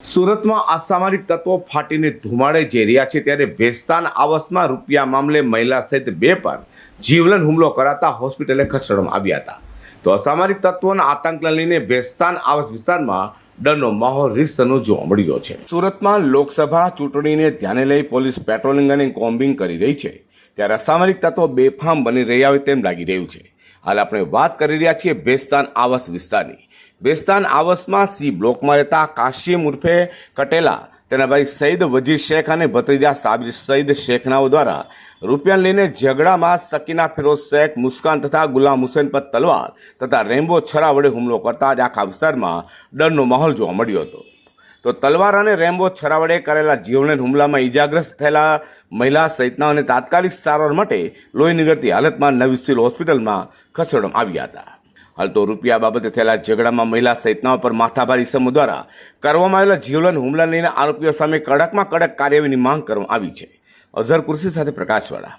સુરતમાં અસામાજિક તત્વો ફાટીને ધુમાડે જઈ રહ્યા છે ત્યારે ભેસ્તાન આવાસમાં રૂપિયા મામલે મહિલા સહિત બે પર જીવલેણ હુમલો કરાતા હોસ્પિટલે ખસેડવામાં આવ્યા હતા. તો અસામાજિક તત્વોના આતંકને લઈને ભેસ્તાન આવાસ વિસ્તારમાં ડરનો માહોલ રીસનો જોવા મળ્યો છે. સુરતમાં લોકસભા ચૂંટણીને ધ્યાને લઈ પોલીસ પેટ્રોલિંગ અને કોમ્બિંગ કરી રહી છે. ત્યારે અસામરિક તત્વો બેફામ બની રહ્યા હોય તેમ લાગી રહ્યું છે. હાલ આપણે વાત કરી રહ્યા છીએ બેસ્તાન આવાસ વિસ્તારની. બેસ્તાન આવાસમાં સી બ્લોકમાં રહેતા કાશીમ ઉર્ફે કટેલા, તેના ભાઈ સઈદ વજીર શેખ અને ભત્રીજા સાબિર સઈદ શેખનાઓ દ્વારા રૂપિયા લઈને ઝઘડામાં સકીના ફિરોઝ શેખ, મુસ્કાન તથા ગુલામ હુસેન પર તલવાર તથા રેમ્બો છરા વડે હુમલો કરતા જ આખા વિસ્તારમાં ડરનો માહોલ જોવા મળ્યો હતો. તો તલવાર અને રેમ્બો છરાવડે કરેલા જીવલેણ હુમલામાં ઇજાગ્રસ્ત થયેલા મહિલા સહિતનાઓને તાત્કાલિક સારવાર માટે લોહી નીકળતી હાલતમાં નવી સિવિલ હોસ્પિટલમાં ખસેડવામાં આવ્યા હતા. હાલ તો રૂપિયા બાબતે થયેલા ઝઘડામાં મહિલા સહિતનાઓ પર માથાભારી સમૂહ દ્વારા કરવામાં આવેલા જીવલેણ હુમલા લઈને આરોપીઓ સામે કડકમાં કડક કાર્યવાહીની માંગ કરવામાં આવી છે. અઝહર કુર્સી સાથે પ્રકાશવાળા.